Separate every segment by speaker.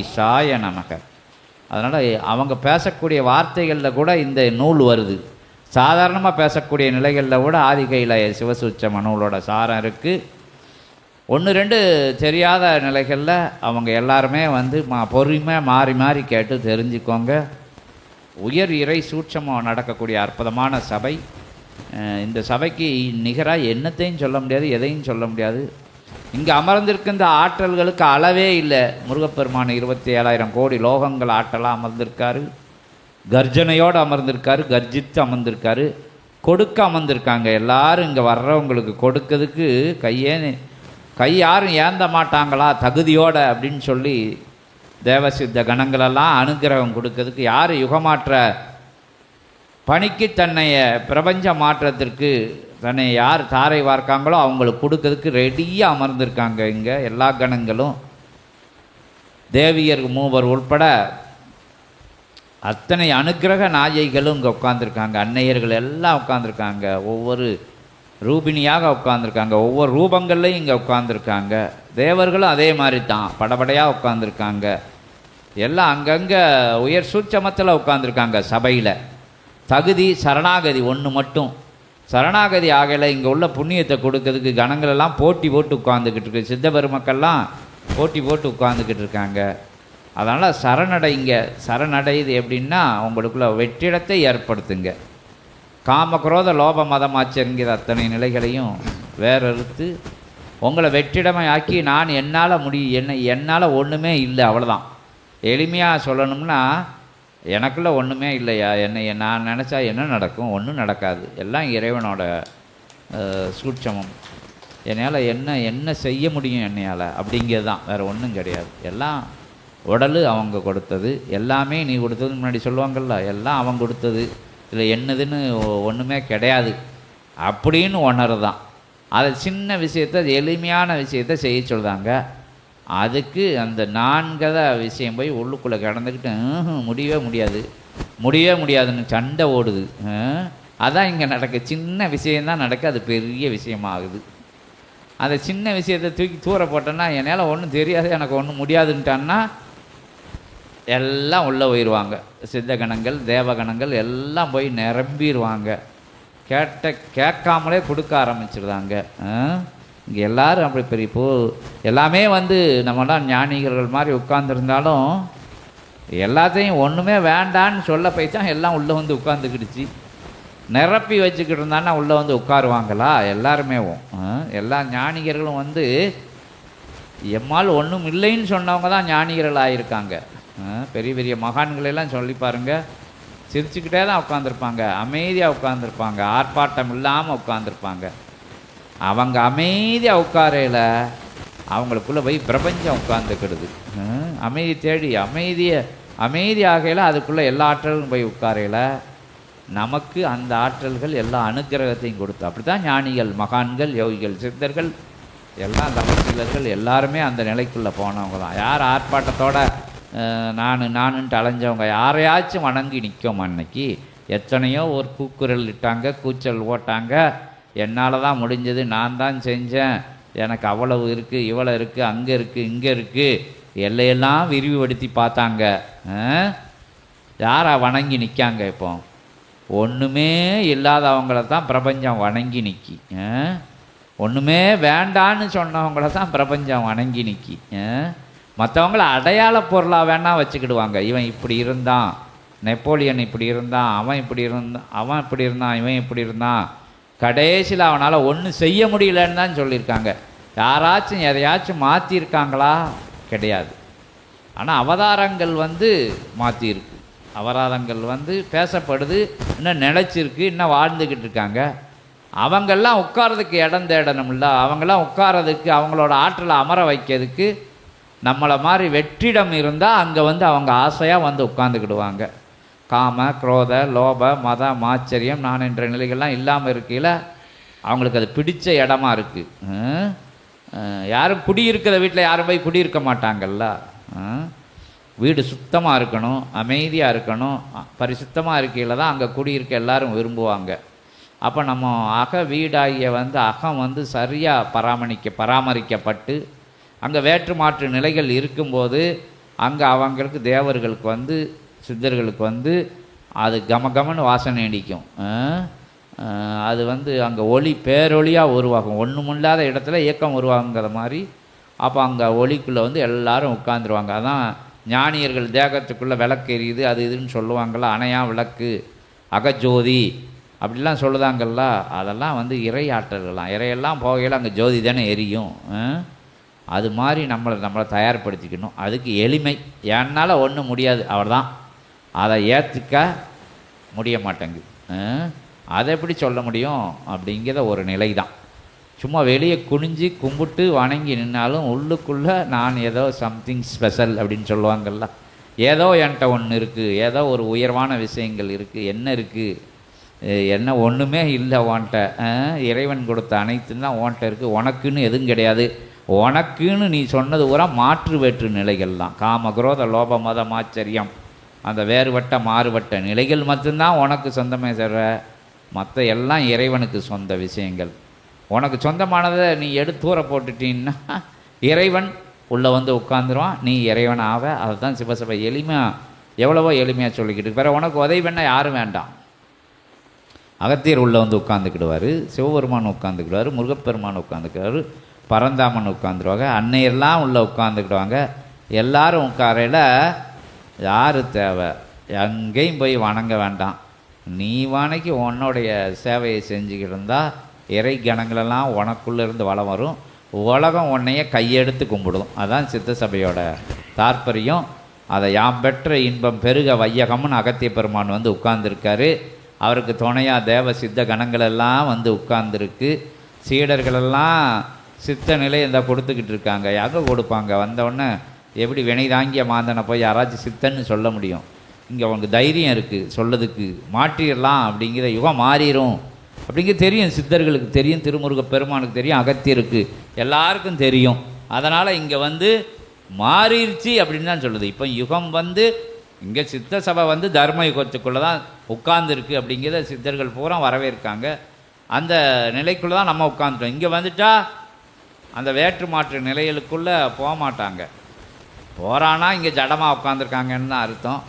Speaker 1: ஈசாய நமக. அதனால் அவங்க பேசக்கூடிய வார்த்தைகளில் கூட இந்த நூல் வருது. சாதாரணமாக பேசக்கூடிய நிலைகளில் கூட ஆதிகையில் சிவசூச்சம நூலோட சாரம் இருக்குது ஒன்று ரெண்டு தெரியாத நிலைகளில் அவங்க எல்லாருமே வந்து மா பொறுமையாக மாறி மாறி கேட்டு தெரிஞ்சுக்கோங்க. உயர் இறை சூட்சமம் நடக்கக்கூடிய அற்புதமான சபை. இந்த சபைக்கு நிகராக என்னத்தையும் சொல்ல முடியாது எதையும் சொல்ல முடியாது. இங்கே அமர்ந்திருக்கின்ற ஆற்றல்களுக்கு அளவே இல்லை. முருகப்பெருமான் இருபத்தி ஏழாயிரம் கோடி லோகங்கள் ஆற்றலாக அமர்ந்திருக்காரு. கர்ஜனையோடு அமர்ந்திருக்காரு கர்ஜித்து அமர்ந்திருக்காரு கொடுக்க அமர்ந்திருக்காங்க. எல்லாரும் இங்கே வர்றவங்களுக்கு கொடுக்கிறதுக்கு கையே கை யாரும் ஏந்த மாட்டாங்களா? தகுதியோட அப்படின்னு சொல்லி தேவசித்த கணங்களெல்லாம் அனுக்கிரகம் கொடுக்கறதுக்கு யார் யுகமாற்ற? பணிக்கு தன்னைய பிரபஞ்ச மாற்றத்திற்கு தன்னை யார் தாரை வார்க்காங்களோ அவங்களுக்கு கொடுக்கறதுக்கு ரெடியாக அமர்ந்திருக்காங்க இங்கே எல்லா கணங்களும். தேவியர் மூவர் உட்பட அத்தனை அனுக்கிரக நாயைகளும் இங்கே உட்காந்துருக்காங்க அன்னையர்கள் எல்லாம் உட்காந்துருக்காங்க ஒவ்வொரு ரூபிணியாக உட்காந்துருக்காங்க ஒவ்வொரு ரூபங்கள்லையும் இங்கே உட்காந்துருக்காங்க தேவர்களும் அதே மாதிரி தான் படபடையாக உட்காந்துருக்காங்க எல்லாம் அங்கங்கே உயர் சூட்சமத்தில் உட்காந்துருக்காங்க சபையில். தகுதி சரணாகதி ஒன்று மட்டும். சரணாகதி ஆகலை. இங்கே உள்ள புண்ணியத்தை கொடுக்கறதுக்கு கணங்களெல்லாம் போட்டி போட்டு உட்காந்துக்கிட்டு இருக்கு. சித்த பெருமக்கள்லாம் போட்டி போட்டு உட்காந்துக்கிட்டு இருக்காங்க. அதனால் சரணடைங்க சரணடையுது எப்படின்னா உங்களுக்குள்ள வெற்றிடத்தை ஏற்படுத்துங்க. காமக்ரோத லோப மதமாச்சருங்கிற அத்தனை நிலைகளையும் வேறறுத்து உங்களை வெற்றிடமை ஆக்கி நான் என்னால் முடியும் என்ன என்னால் ஒன்றுமே இல்லை அவ்வளோதான் எளிமையாக சொல்லணும்னா எனக்குள்ளே ஒன்றுமே இல்லையா? என்னை நான் நினச்சா என்ன நடக்கும்? ஒன்றும் நடக்காது. எல்லாம் இறைவனோட சூட்சமம். என்னால் என்ன என்ன செய்ய முடியும் என்னையால்? அப்படிங்கிறது தான் வேறு ஒன்றும் கிடையாது. எல்லாம் உடல் அவங்க கொடுத்தது. எல்லாமே நீ கொடுத்தது முன்னாடி சொல்லுவாங்கள்ல எல்லாம் அவன் கொடுத்தது. இல்லை என்னதுன்னு ஒன்றுமே கிடையாது. அப்படின்னு உணர்தான் அதை சின்ன விஷயத்தை எளிமையான விஷயத்த செய்ய சொல்கிறாங்க அதுக்கு அந்த நான்கதை விஷயம் போய் உள்ளுக்குள்ளே கிடந்துக்கிட்டு முடியவே முடியாது. முடியவே முடியாதுன்னு சண்டை ஓடுது. அதான் இங்கே நடக்க சின்ன விஷயந்தான் நடக்க அது பெரிய விஷயமாகுது. அந்த சின்ன விஷயத்தை தூக்கி தூர போட்டேன்னா என்னால் ஒன்றும் தெரியாது எனக்கு ஒன்றும் முடியாதுன்ட்டான்னா எல்லாம் உள்ளே போயிடுவாங்க சித்தகணங்கள் தேவகணங்கள் எல்லாம் போய் நிரம்பிடுவாங்க கேட்ட கேட்காமலே கொடுக்க ஆரம்பிச்சிருந்தாங்க இங்கே எல்லோரும் அப்படி பெரிய இப்போ எல்லாமே வந்து நம்மளாம் ஞானிகர்கள் மாதிரி உட்காந்துருந்தாலும் எல்லாத்தையும் ஒன்றுமே வேண்டான்னு சொல்ல போய் தான் எல்லாம் உள்ளே வந்து உட்காந்துக்கிடுச்சு நிரப்பி வச்சுக்கிட்டு இருந்தான்னா உள்ளே வந்து உட்காருவாங்களா? எல்லாருமே எல்லா ஞானிகர்களும் வந்து எம்மால் ஒன்றும் இல்லைன்னு சொன்னவங்க தான் ஞானிகர்கள் ஆகியிருக்காங்க பெரிய பெரிய மகான்களையெல்லாம் சொல்லி பாருங்கள் சிரிச்சுக்கிட்டே தான் உட்காந்துருப்பாங்க அமைதியாக உட்காந்துருப்பாங்க ஆர்ப்பாட்டம் இல்லாமல் உட்காந்துருப்பாங்க அவங்க அமைதியாக உட்காரையில் அவங்களுக்குள்ளே போய் பிரபஞ்சம் உட்காந்துக்கிடுது அமைதி தேடி அமைதியை அமைதி ஆகையில் அதுக்குள்ளே எல்லா ஆற்றலும் போய் உட்காரையில் நமக்கு அந்த ஆற்றல்கள் எல்லா அனுக்கிரகத்தையும் கொடுத்து அப்படி தான் ஞானிகள் மகான்கள் யோகிகள் சித்தர்கள் எல்லாம் தபசீலர்கள் எல்லாருமே அந்த நிலைக்குள்ளே போனவங்க தான் யார் ஆர்ப்பாட்டத்தோட நான் நானுன்ட்டு அலைஞ்சவங்க யாரையாச்சும் வணங்கி நிற்கும் அன்னைக்கு? எத்தனையோ ஒரு கூக்குரல் இட்டாங்க கூச்சல் ஓட்டாங்க என்னால் தான் முடிஞ்சது நான் தான் செஞ்சேன். எனக்கு அவ்வளவு இருக்குது இவ்வளோ இருக்குது அங்கே இருக்குது இங்கே இருக்குது எல்லையெல்லாம் விரிவுபடுத்தி பார்த்தாங்க. யாரா வணங்கி நிற்காங்க இப்போ? ஒன்றுமே இல்லாதவங்கள தான் பிரபஞ்சம் வணங்கி நிற்கி ஒன்றுமே வேண்டான்னு சொன்னவங்கள தான் பிரபஞ்சம் வணங்கி நிற்கி மற்றவங்கள அடையாள பொருளாக வேணால் வச்சுக்கிடுவாங்க. இவன் இப்படி இருந்தான். நெப்போலியன் இப்படி இருந்தான். அவன் இப்படி இருந்தான். அவன் இப்படி இருந்தான். இவன் இப்படி இருந்தான். கடைசியில் அவனால் ஒன்றும் செய்ய முடியலன்னு தான் சொல்லியிருக்காங்க. யாராச்சும் எதையாச்சும் மாற்றியிருக்காங்களா கிடையாது. ஆனால் அவதாரங்கள் வந்து மாற்றியிருக்கு அவதாரங்கள் வந்து பேசப்படுது இன்னும் நிலச்சிருக்கு இன்னும் வாழ்ந்துக்கிட்டு இருக்காங்க. அவங்கெல்லாம் உட்கார்றதுக்கு இடம் தேடணும்ல. அவங்கெல்லாம் உட்காரதுக்கு அவங்களோட ஆற்றலை அமர வைக்கிறதுக்கு நம்மளை மாதிரி வெற்றிடம் இருந்தால் அங்கே வந்து அவங்க ஆசையாக வந்து உட்காந்துக்கிடுவாங்க காம குரோத லோப மத மாச்சரியம் நான் என்ற நிலைகள்லாம் இல்லாமல் இருக்கையில் அவங்களுக்கு அது பிடிச்ச இடமா இருக்குது யாரும் குடியிருக்கிற வீட்டில் யாரும் போய் குடியிருக்க மாட்டாங்கல்ல? வீடு சுத்தமாக இருக்கணும் அமைதியாக இருக்கணும் பரிசுத்தமாக இருக்கையில் தான் அங்கே குடியிருக்க எல்லாரும் விரும்புவாங்க. அப்போ நம்ம அக வீடாகிய வந்து அகம் வந்து சரியாக பராமரிக்க பராமரிக்கப்பட்டு அங்கே வேற்று மாற்று நிலைகள் இருக்கும்போது அங்கே அவங்களுக்கு தேவர்களுக்கு வந்து சித்தர்களுக்கு வந்து அது கமகமன்னு வாசனை அடிக்கும் அது வந்து அங்கே ஒளி பேரொளியாக உருவாகும். ஒன்றுமில்லாத இடத்துல இயக்கம் உருவாகுங்கிற மாதிரி அப்போ அங்கே ஒளிக்குள்ளே வந்து எல்லாரும் உட்காந்துருவாங்க அதான் ஞானியர்கள் தேகத்துக்குள்ளே விளக்கு எரியுது அது இதுன்னு சொல்லுவாங்கள்ல அணையா விளக்கு அகஜோதி அப்படிலாம் சொல்லுதாங்கல்ல அதெல்லாம் வந்து இறையாற்றல்களாம் இறையெல்லாம் போகையில் அங்கே ஜோதி தானே எரியும். அது மாதிரி நம்மளை நம்மளை தயார்படுத்திக்கணும். அதுக்கு எளிமை. என்னால் ஒன்றும் முடியாது. அவர்தான் அதை ஏற்றுக்க முடிய மாட்டேங்குது. அதை எப்படி சொல்ல முடியும்? அப்படிங்கிற ஒரு நிலை தான் சும்மா வெளியே குனிஞ்சு கும்பிட்டு வணங்கி நின்னாலும் உள்ளுக்குள்ளே நான் ஏதோ சம்திங் ஸ்பெஷல் அப்படின்னு சொல்லுவாங்கல்ல. ஏதோ என்கிட்ட ஒன்று இருக்குது ஏதோ ஒரு உயர்வான விஷயங்கள் இருக்குது என்ன இருக்குது என்ன ஒன்றுமே இல்லை ஓன்ட்ட இறைவன் கொடுத்த அனைத்தும் தான் உன்கிட்ட இருக்குது உனக்குன்னு எதுவும் கிடையாது. உனக்குன்னு நீ சொன்னது பூரா மாற்று வேற்று நிலைகள் தான் காம லோப மத மாச்சரியம். அந்த வேறுபட்ட மாறுபட்ட நிலைகள் மட்டும்தான் உனக்கு சொந்தமே தவிர மற்ற எல்லாம் இறைவனுக்கு சொந்த விஷயங்கள். உனக்கு சொந்தமானதை நீ எடுத்து தூர போட்டுட்டீன்னா இறைவன் உள்ளே வந்து உட்காந்துருவான் நீ இறைவன் ஆவ. அதை தான் சிவசபை எளிமையாக எவ்வளவோ எளிமையாக சொல்லிக்கிட்டு பிற உனக்கு உதவி பண்ண யாரும் வேண்டாம். அகத்தியர் உள்ளே வந்து உட்காந்துக்கிடுவார் சிவபெருமான் உட்காந்துக்கிடுவார் முருகப்பெருமான் உட்காந்துக்கிறாரு பரந்தாமன் உட்காந்துருவாங்க அன்னையெல்லாம் உள்ளே உட்காந்துக்கிடுவாங்க எல்லாரும் உட்காரையில் யார் தேவை? எங்கேயும் போய் வணங்க வேண்டாம். நீ வணக்கி உன்னுடைய சேவையை செஞ்சுக்கிட்டு இருந்தால் இறை கணங்களெல்லாம் உனக்குள்ளேருந்து வளம் வரும். உலகம் உன்னைய கையெடுத்து கும்பிடும். அதான் சித்த சபையோட தாற்பயம். அதை யாம் பெற்ற இன்பம் பெருக வையகம்னு அகத்திய பெருமான் வந்து உட்கார்ந்துருக்காரு. அவருக்கு துணையாக தேவ சித்த கணங்களெல்லாம் வந்து உட்கார்ந்துருக்கு. சீடர்களெல்லாம் சித்த நிலை இந்த கொடுத்துக்கிட்டு இருக்காங்க. எங்கே கொடுப்பாங்க? வந்தவுடனே எப்படி வினை தாங்கிய மாந்தனை போய் யாராச்சும் சித்தன்னு சொல்ல முடியும்? இங்கே அவனுக்கு தைரியம் இருக்குது சொல்லதுக்கு மாற்றிடலாம் அப்படிங்கிற யுகம் மாறிடும் அப்படிங்க தெரியும் சித்தர்களுக்கு தெரியும் திருமுருக பெருமானுக்கு தெரியும் அகத்தியருக்கு எல்லாருக்கும் தெரியும். அதனால் இங்கே வந்து மாறிடுச்சு அப்படின்னு தான் சொல்லுது. இப்போ யுகம் வந்து இங்கே சித்த சபை வந்து தர்ம யுகத்துக்குள்ளே தான் உட்கார்ந்துருக்கு அப்படிங்கிறத சித்தர்கள் பூரா வரவேற்காங்க. அந்த நிலைக்குள்ளே தான் நம்ம உட்காந்துட்டோம் இங்கே வந்துட்டா அந்த வேற்று மாற்று நிலைகளுக்குள்ளே போக மாட்டாங்க. போகிறானா இங்கே ஜடமாக உட்காந்துருக்காங்கன்னு தான் அர்த்தம்.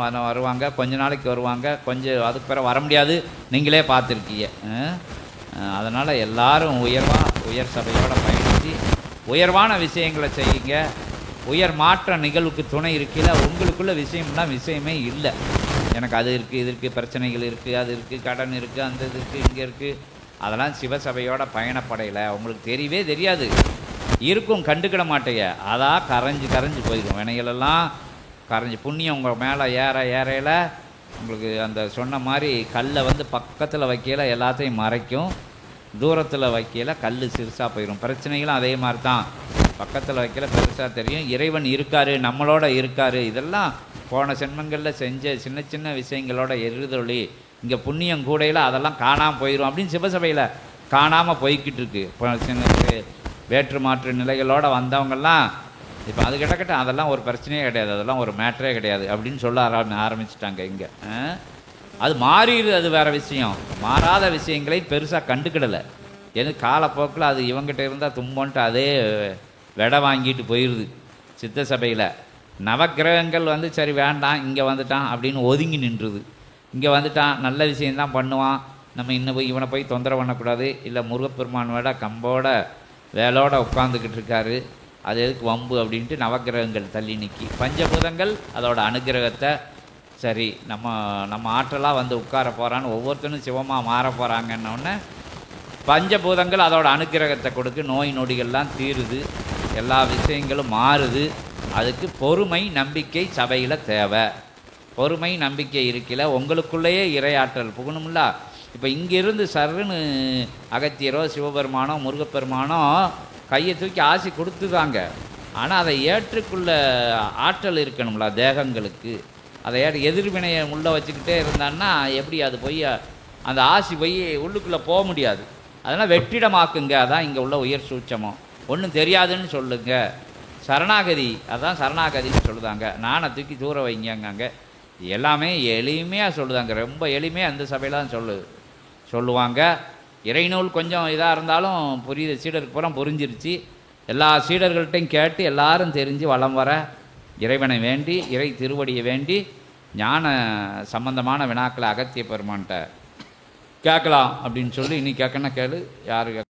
Speaker 1: வர வருவாங்க கொஞ்ச நாளைக்கு வருவாங்க கொஞ்சம் அதுக்கு பிறகு வர முடியாது. நீங்களே பார்த்துருக்கீங்க. அதனால் எல்லாரும் உயர்வாக உயர் சபையோட பயணித்து உயர்வான விஷயங்களை செய்யுங்க. உயர் மாற்ற நிகழ்வுக்கு துணை இருக்கையில் உங்களுக்குள்ள விஷயம்னா விஷயமே இல்லை. எனக்கு அது இருக்குது இது இருக்குது பிரச்சனைகள் இருக்குது அது இருக்குது கடன் இருக்குது அந்த இது இருக்குது இங்கே இருக்குது அதெல்லாம் சிவசபையோட பயணப்படையில். உங்களுக்கு தெரியவே தெரியாது. இருக்கும் கண்டுக்கிட மாட்டேங்க. அதான் கரைஞ்சி கரைஞ்சு போயிடும். வினைகளெல்லாம் கரைஞ்சி புண்ணியம் உங்கள் மேலே ஏற ஏறையில் உங்களுக்கு அந்த சொன்ன மாதிரி கல்லை வந்து பக்கத்தில் வைக்கையில் எல்லாத்தையும் மறைக்கும். தூரத்தில் வைக்கையில் கல் சிறுசாக போயிடும். பிரச்சனைகளும் அதே மாதிரி தான் பக்கத்தில் வைக்கல பெருசாக தெரியும். இறைவன் இருக்காரு நம்மளோட இருக்காரு. இதெல்லாம் போன சென்மங்களில் செஞ்ச சின்ன சின்ன விஷயங்களோட எருதொழி. இங்கே புண்ணியம் கூடையில் அதெல்லாம் காணாமல் போயிடும் அப்படின்னு சிவசபையில் காணாமல் போய்கிட்டு இருக்கு. சின்ன வேற்று மாற்று நிலைகளோடு வந்தவங்கெல்லாம் இப்போ அது கிட்டக்கிட்ட அதெல்லாம் ஒரு பிரச்சனையே கிடையாது. அதெல்லாம் ஒரு மேட்டரே கிடையாது அப்படின்னு சொல்ல ஆரம்பி ஆரம்பிச்சிட்டாங்க இங்கே. அது மாறிடுது அது வேறு விஷயம். மாறாத விஷயங்களை பெருசாக கண்டுக்கிடலை. எது காலப்போக்கில் அது இவங்கிட்ட இருந்தால் தும்போன்ட்டு அதே விடை வாங்கிட்டு போயிடுது சித்த சபையில். நவக்கிரகங்கள் வந்து சரி வேண்டாம் இங்கே வந்துட்டான் அப்படின்னு ஒதுங்கி நின்றுது. இங்கே வந்துட்டான் நல்ல விஷயம்தான் பண்ணுவான். நம்ம இன்னும் போய் இவனை போய் தொந்தரவு பண்ணக்கூடாது. இல்லை முருகப்பெருமானோட கம்போட வேலோட உட்காந்துக்கிட்டு இருக்காரு அது எதுக்கு வம்பு அப்படின்ட்டு நவக்கிரகங்கள் தள்ளி நிற்கி பஞ்சபூதங்கள் அதோட அனுக்கிரகத்தை சரி நம்ம நம்ம ஆற்றலாக வந்து உட்கார போகிறான்னு ஒவ்வொருத்தனும் சிவமாக மாற போகிறாங்கன்னொடனே பஞ்சபூதங்கள் அதோட அனுக்கிரகத்தை கொடுக்கு நோய் நொடிகள்லாம் தீருது. எல்லா விஷயங்களும் மாறுது. அதுக்கு பொறுமை நம்பிக்கை சபையில் தேவை. பொறுமை நம்பிக்கை இருக்கல உங்களுக்குள்ளேயே இரையாற்றல் புகணும்ல? இப்போ இங்கிருந்து சர்ன்னு அகத்தியரோ சிவபெருமானோ முருகப்பெருமானோ கையை தூக்கி ஆசி கொடுத்துதாங்க. ஆனால் அதை ஏற்றுக்குள்ள ஆற்றல் இருக்கணும்ல தேகங்களுக்கு. அதை ஏ எதிர்வினையை உள்ளே வச்சுக்கிட்டே இருந்தான்னா எப்படி அது போய் அந்த ஆசி போய் உள்ளுக்குள்ளே போக முடியாது. அதெல்லாம் வெற்றிடமாக்குங்க. அதான் இங்கே உள்ள உயர் சூட்சமம். ஒன்றும் தெரியாதுன்னு சொல்லுங்க. சரணாகதி அதான் சரணாகதின்னு சொல்லுதாங்க. நானை தூக்கி தூர வைங்கங்க எல்லாமே எளிமையாக சொல்லுதாங்க. ரொம்ப எளிமையாக அந்த சபையில் தான் சொல்லுது. சொல்லுவாங்க. இறைநூல் கொஞ்சம் இதாக இருந்தாலும் புரியுது. சீடருக்கு பூரா புரிஞ்சிருச்சு. எல்லா சீடர்கள்ட்டையும் கேட்டு எல்லாரும் தெரிஞ்சு வலம் வர இறைவனை வேண்டி இறை திருவடியை வேண்டி ஞான சம்பந்தமான வினாக்களை அகத்திய பெருமான்கிட்ட கேட்கலாம் அப்படின்னு சொல்லி நீ கேட்கணும் கேளு. யாரு